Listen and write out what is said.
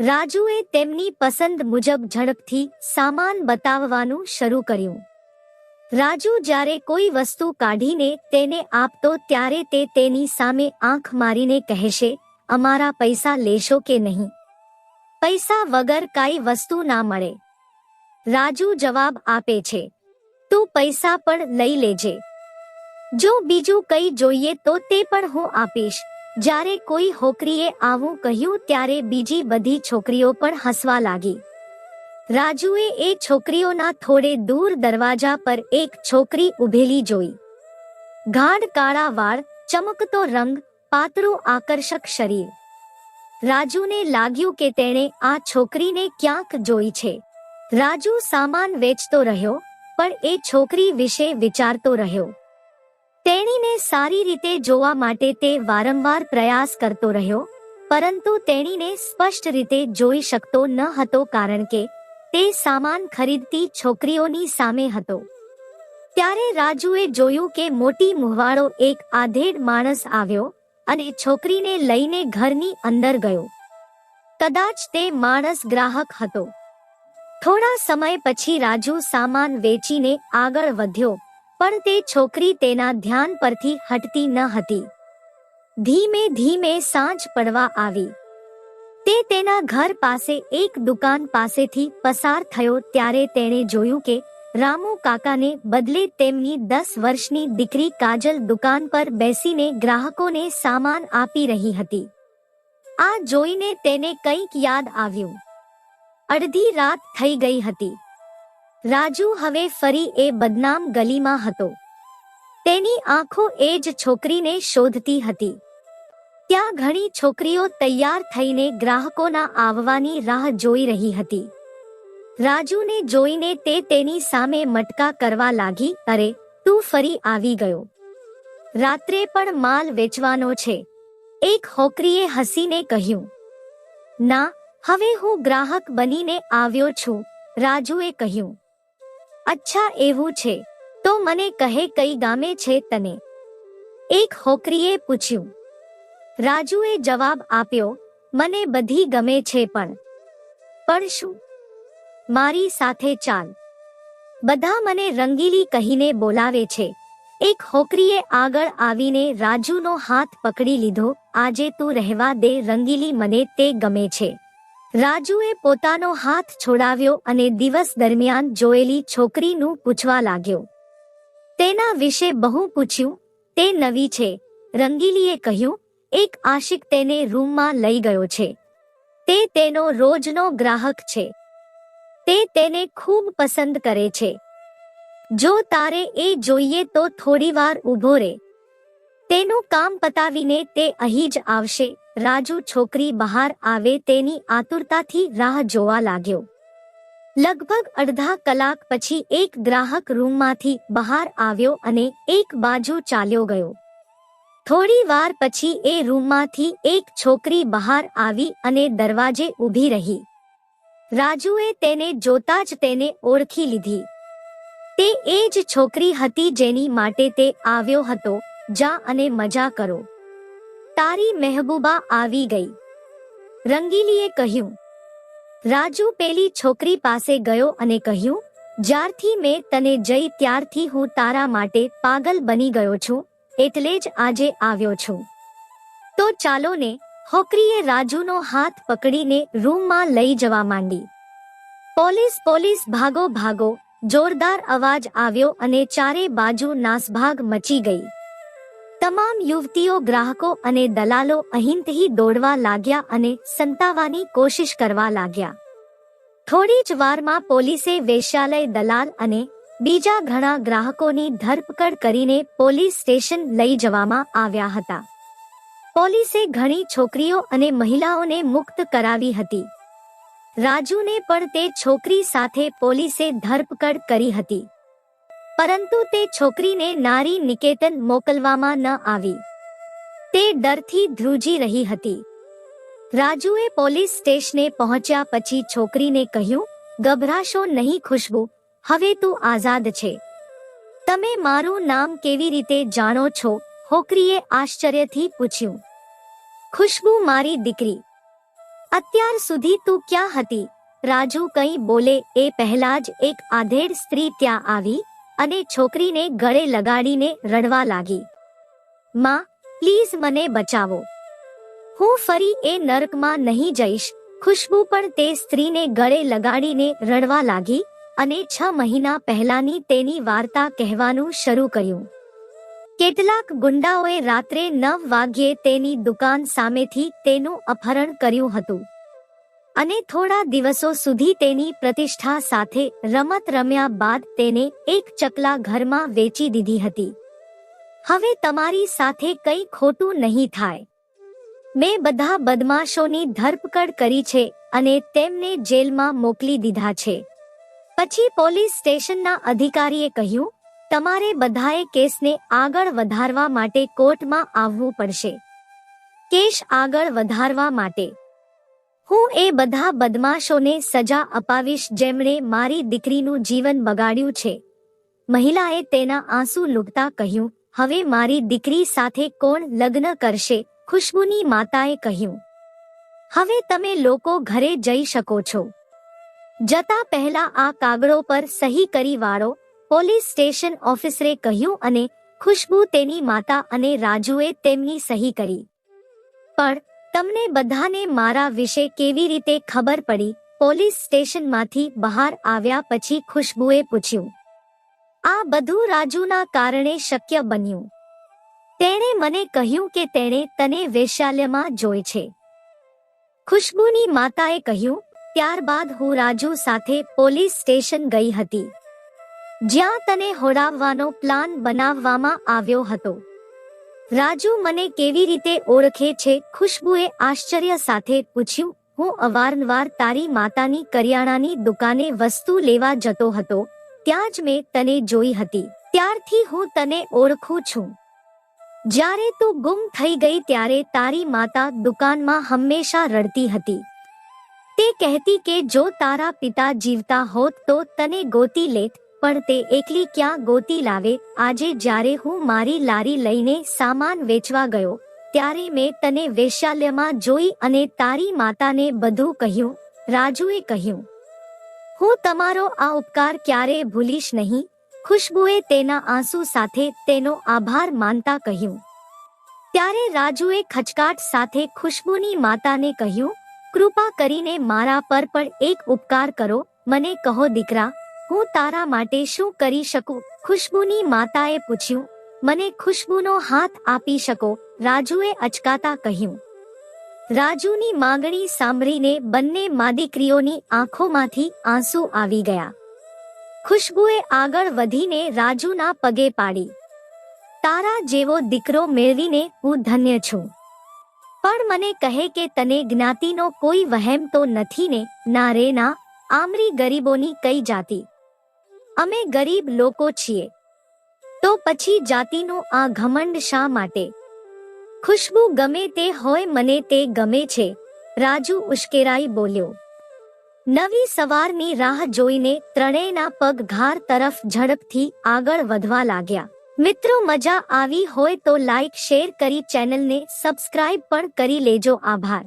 રાજુએ તેમની પસંદ મુજબ ઝડપથી સામાન બતાવવાનું શરૂ કર્યું. રાજુ જ્યારે કોઈ વસ્તુ કાઢીને તેને આપતો ત્યારે તે તેની સામે આંખ મારીને કહેશે, અમારા પૈસા લેશો કે નહીં? પૈસા વગર કાંઈ વસ્તુ ના મળે. રાજુ જવાબ આપે છે, તું પૈસા પણ લઈ લેજે. જો બીજું કંઈ જોઈએ તો તે પણ હું આપીશ. જ્યારે કોઈ હોકરીએ આવું કહ્યું ત્યારે બીજી બધી છોકરીઓ પણ હસવા લાગી. રાજુએ એ છોકરીઓના થોડે દૂર દરવાજા પર એક છોકરી ઊભેલી જોઈ. ગાઢ કાળા વાળ, ચમકતો રંગ, પાતળું આકર્ષક શરીર. રાજુને લાગ્યું કે તેણે આ છોકરીને ક્યાંક જોઈ છે. રાજુ સામાન વેચતો રહ્યો, પણ એ છોકરી વિશે વિચારતો રહ્યો. સારી રીતે જોવા માટે તે વારંવાર પ્રયાસ કરતો રહ્યો, પરંતુ તેણીને સ્પષ્ટ રીતે જોઈ શકતો ન હતો કારણ કે તે સામાન ખરીદતી છોકરીઓની સામે હતો. ત્યારે રાજુએ જોયું કે મોટી મુહવાળો એક આધેડ માણસ આવ્યો અને છોકરીને લઈને ઘરની અંદર ગયો. કદાચ તે માણસ ગ્રાહક હતો. થોડા સમય પછી રાજુ સામાન વેચીને આગળ વધ્યો. પણ તે છોકરી તેના ધ્યાન પરથી હટતી ન હતી. ધીમે ધીમે સાંજ પડવા આવી. તે તેના ઘર પાસે એક દુકાન પાસેથી પસાર થયો ત્યારે તેણે જોયું કે રામુ કાકાને બદલે તેમની દસ વર્ષની દીકરી કાજલ દુકાન પર બેસીને ગ્રાહકોને સામાન આપી રહી હતી. આ જોઈને તેને કંઈક યાદ આવ્યું. અડધી રાત થઈ ગઈ હતી. રાજુ હવે ફરી એ બદનામ ગલીમાં હતો. તેની આંખો એ જ છોકરીને શોધતી હતી. ત્યાં ઘણી છોકરીઓ તૈયાર થઈને ગ્રાહકોના આવવાની રાહ જોઈ રહી હતી. રાજુને જોઈને તે તેની સામે મટકા કરવા લાગી, અરે, તું ફરી આવી ગયો. રાત્રે પણ માલ વેચવાનો છે. એક હોકરીએ હસીને કહ્યું, ના, હવે હું ગ્રાહક બનીને આવ્યો છું. રાજુએ કહ્યું અચ્છા એવું છે. તો મને કહે કઈ ગામે છે તને? એક હોકરીએ પૂછ્યું. રાજુએ જવાબ આપ્યો, મને બધી ગમે છે પણ. પણ શું? મારી સાથે ચાલ. બધા મને રંગીલી કહીને બોલાવે છે. એક હોકરીએ આગળ આવીને રાજુનો હાથ પકડી લીધો, આજે તું રહેવા દે રંગીલી, મને તે ગમે છે. રાજુએ પોતાનો હાથ છોડાવ્યો અને દિવસ દરમિયાન જોયેલી છોકરીનું પૂછવા લાગ્યો. તેના વિશે બહુ પૂછ્યું, તે નવી છે, રંગીલીએ કહ્યું. એક આશિક તેને રૂમમાં લઈ ગયો છે. તે તેનો રોજનો ગ્રાહક છે. તે તેને ખૂબ પસંદ કરે છે. જો તારે એ જોઈએ તો થોડીવાર ઊભો રહે તેનું કામ પતાવીને તે અહીં જ આવશે. રાજુ છોકરી બહાર આવે તેની આતુરતાથી રાહ જોવા લાગ્યો. લગભગ અડધા કલાક પછી એક ગ્રાહક રૂમમાંથી બહાર આવ્યો અને એક બાજુ ચાલ્યો ગયો. થોડી વાર પછી એ રૂમમાંથી એક છોકરી બહાર આવી અને દરવાજે ઊભી રહી. રાજુએ તેને જોતા જ તેને ઓળખી લીધી. તે એ જ છોકરી હતી જેની માટે તે આવ્યો હતો, જા અને મજા કરો. તારી મહેબૂબા આવી ગઈ. રંગીલીએ કહ્યું, રાજુ પેલી છોકરી પાસે ગયો અને કહ્યું, જ્યારથી મેં તને જઈ ત્યારથી હું તારા માટે પાગલ બની ગયો છું, એટલે જ આજે આવ્યો છું. તો ચાલો ને, હોકરીએ રાજુનો હાથ પકડીને રૂમમાં લઈ જવા માંડી. પોલીસ પોલીસ ભાગો ભાગો, જોરદાર અવાજ આવ્યો અને ચારે બાજુ નાસભાગ મચી ગઈ. તમામ યુવતીઓ, ગ્રાહકો અને દલાલો અહીંથી દોડવા લાગ્યા અને સંતાવાની કોશિશ કરવા લાગ્યા. થોડી જ વારમાં પોલીસે વેશ્યાલય દલાલ અને બીજા ઘણા ગ્રાહકોની ધરપકડ કરીને પોલીસ સ્ટેશન લઈ જવામાં આવ્યા હતા. પોલીસે ઘણી છોકરીઓ અને મહિલાઓને મુક્ત કરાવી હતી. રાજુને પણ તે છોકરી સાથે પોલીસે ધરપકડ કરી હતી. પરંતુ તે છોકરીને નારી નિકેતન મોકલવામાં ન આવી. તે ડરથી ધ્રુજી રહી હતી. રાજુએ પોલીસ સ્ટેશને પહોંચ્યા પછી છોકરીને કહ્યું, ગભરાશો નહીં ખુશ્બુ, હવે તું આઝાદ છે. તમે મારું નામ કેવી રીતે જાણો છો? હોકરીએ આશ્ચર્યથી પૂછ્યું. ખુશ્બુ મારી દીકરી. અત્યાર સુધી તું ક્યાં હતી? રાજુ કંઈ બોલે એ પહેલા જ એક આધેડ સ્ત્રી ત્યાં આવી અને છોકરીને ગળે લગાડીને રડવા લાગી. માં, પ્લીઝ મને બચાવો. હું ફરી એ નરકમાં નહીં જઈશ. ખુશ્બુ પણ તે સ્ત્રીને ગળે લગાડીને રડવા લાગી અને છ મહિના પહેલાની તેની વાર્તા કહેવાનું શરૂ કર્યું. કેટલાક ગુંડાઓએ રાત્રે નવ વાગ્યે તેની દુકાન સામેથી તેનું અપહરણ કર્યું હતું. અને થોડા દિવસો સુધી તેની પ્રતિષ્ઠા સાથે રમત રમ્યા બાદ તેને એક ચકલા ઘરમાં વેચી દીધી હતી. હવે તમારી સાથે કંઈ ખોટું નહીં થાય. મેં બધા બદમાશોની ધરપકડ કરી છે અને તેમને જેલમાં મોકલી દીધા છે. પછી પોલીસ સ્ટેશનના અધિકારીએ કહ્યું, તમારે બધાએ કેસને આગળ વધારવા માટે કોર્ટમાં આવવું પડશે. કેસ આગળ વધારવા માટે હું એ બધા બદમાશોને સજા અપાવીશ જેમણે મારી દીકરીનું જીવન બગાડ્યું છે. મહિલાએ તેના આંસુ લૂકતા કહ્યું, હવે મારી દીકરી સાથે કોણ લગ્ન કરશે? ખુશ્બુની માતાએ કહ્યું, હવે તમે લોકો ઘરે જઈ શકો છો. જતા પહેલા આ કાગળો પર સહી કરી વાળો પોલીસ સ્ટેશન ઓફિસરે કહ્યું અને ખુશ્બુ તેની માતા અને રાજુએ તેમની સહી કરી. પણ તમને બધાને મારા વિશે કેવી રીતે ખબર પડી? પોલીસ સ્ટેશનમાંથી બહાર આવ્યા પછી ખુશ્બુએ પૂછ્યું. આ બધું રાજુના કારણે શક્ય બન્યું. તેણે મને કહ્યું કે તેણે તને વેશ્યાલયમાં જોઈ છે. ખુશ્બુની માતાએ કહ્યું, ત્યારબાદ હું રાજુ સાથે પોલીસ સ્ટેશન ગઈ હતી. જ્યાં તને હોડાવવાનો પ્લાન બનાવવામાં આવ્યો હતો. રાજુ મને કેવી રીતે ઓળખે છે? ખુશ્બુએ આશ્ચર્ય સાથે પૂછ્યું, હું અવારનવાર તારી માતાની કરિયાણાની દુકાને વસ્તુ લેવા જતો હતો, ત્યાં જ મેં તને જોઈ હતી. ત્યારથી હું તને ઓળખું છું. જ્યારે તું ગુમ થઈ ગઈ ત્યારે તારી માતા દુકાનમાં હંમેશા રડતી હતી. તે કહેતી કે જો તારા પિતા જીવતા હોત તો તને ગોતી લેત પણ તે એકલી ક્યાં ગોતી લાવે? આજે જ્યારે હું મારી લારી લઈને સામાન વેચવા ગયો, ત્યારે મેં તને વૈશાલ્યમાં જોઈ અને તારી માતાને બધું કહ્યું, રાજુએ કહ્યું, હું તમારો આ ઉપકાર ક્યારે ભૂલીશ નહીં. ખુશ્બુએ તેના આંસુ સાથે તેનો આભાર માનતા કહ્યું. ત્યારે રાજુએ ખચકાટ સાથે ખુશ્બુની માતાને કહ્યું, કૃપા કરીને મારા પર પણ એક ઉપકાર કરો. મને કહો દીકરા હું તારા માટે શું કરી શકું? ખુશ્બુની માતાએ પૂછ્યું, મને ખુશ્બુનો હાથ આપી શકો? રાજુએ અચકાતા કહ્યું, રાજુની માંગણી સાંભળીને બંને માદીકરીઓની આંખોમાંથી આંસુ આવી ગયા. ખુશ્બુએ આગળ વધીને રાજુના પગે પાડી, તારા જેવો દીકરો મેળવીને હું ધન્ય છું. પણ મને કહે કે તને જ્ઞાતિનો કોઈ વહેમ તો નથી ને, ના રે ના, આમરી ગરીબોની કઈ જાતિ? અમે ગરીબ લોકો છીએ. તો પછી જાતિનું આ ઘમંડ શા માટે? ખુશ્બુ ગમે તે હોય મને તે ગમે છે, રાજુ ઉશ્કેરાઈ બોલ્યો. નવી સવારની રાહ જોઈને ત્રણેયના પગ ઘાર તરફ ઝડપથી આગળ વધવા લાગ્યા. મિત્રો મજા આવી હોય તો લાઈક શેર કરી ચેનલને સબસ્ક્રાઇબ પણ કરી લેજો. આભાર.